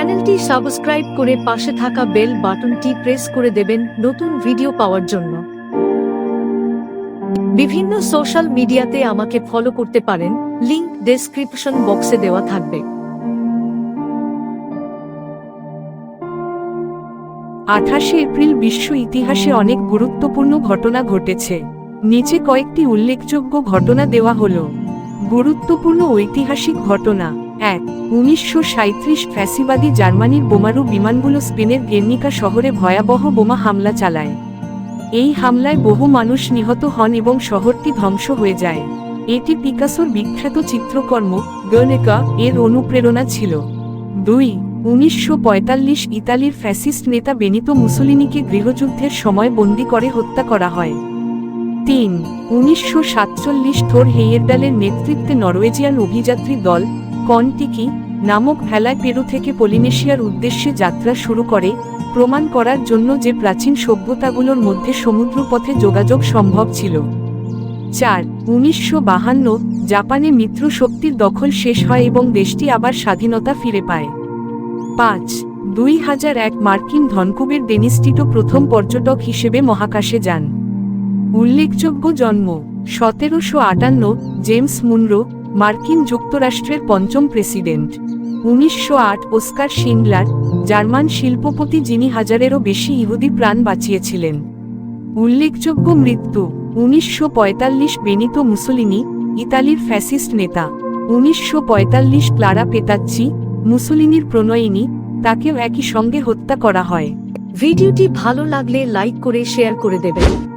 চ্যানেলটি সাবস্ক্রাইব করে পাশে থাকা বেল বাটনটি প্রেস করে দেবেন নতুন ভিডিও পাওয়ার জন্য। বিভিন্ন সোশ্যাল মিডিয়াতে আমাকে ফলো করতে পারেন, লিংক ডেসক্রিপশন বক্সে দেওয়া থাকবে। আঠাশে এপ্রিল বিশ্ব ইতিহাসে অনেক গুরুত্বপূর্ণ ঘটনা ঘটেছে। নিচে কয়েকটি উল্লেখযোগ্য ঘটনা দেওয়া হলো। গুরুত্বপূর্ণ ঐতিহাসিক ঘটনা। এক, উনিশশো সাঁত্রিশ ফ্যাসিবাদী জার্মানির বোমারু বিমানগুলো স্পেনের গের্নিকা শহরে ভয়াবহ বোমা হামলা চালায়। এই হামলায় বহু মানুষ নিহত হন এবং শহরটি ধ্বংস হয়ে যায়। এটি পিকাসোর বিখ্যাত চিত্রকর্ম গর্নেকা এর অনুপ্রেরণা ছিল। দুই, উনিশশো পঁয়তাল্লিশ ইতালির ফ্যাসিস্ট নেতা বেনিতো মুসোলিনিকে গৃহযুদ্ধের সময় বন্দি করে হত্যা করা হয়। তিন, উনিশশো সাতচল্লিশ থোর হেইয়েরডালের নেতৃত্বে নরওয়েজিয়ান অভিযাত্রী দল কনটিকি নামক ভেলায় পেরু থেকে পলিনেশিয়ার উদ্দেশ্যে যাত্রা শুরু করে, প্রমাণ করার জন্য যে প্রাচীন সভ্যতাগুলোর মধ্যে সমুদ্রপথে যোগাযোগ সম্ভব ছিল। চার, উনিশশো বাহান্ন, জাপানে মিত্র শক্তির দখল শেষ হয় এবং দেশটি আবার স্বাধীনতা ফিরে পায়। পাঁচ, দুই হাজার এক মার্কিন ধনকুবের ডেনিস্টিটো প্রথম পর্যটক হিসেবে মহাকাশে যান। উল্লেখযোগ্য জন্ম, সতেরোশো আটান্ন, জেমস মুনরো মার্কিন যুক্তরাষ্ট্রের পঞ্চম প্রেসিডেন্ট। উনিশশো আট ওস্কার শিন্ডলার জার্মান শিল্পপতি যিনি হাজারেরও বেশি ইহুদি প্রাণ বাঁচিয়েছিলেন। উল্লেখযোগ্য মৃত্যু, উনিশশো পঁয়তাল্লিশ বেনিতো মুসোলিনি, ইতালির ফ্যাসিস্ট নেতা। উনিশশো পঁয়তাল্লিশ ক্লারা পেতাচ্ছি, মুসোলিনির প্রণয়িনী, তাকেও একই সঙ্গে হত্যা করা হয়। ভিডিওটি ভালো লাগলে লাইক করে শেয়ার করে দেবেন।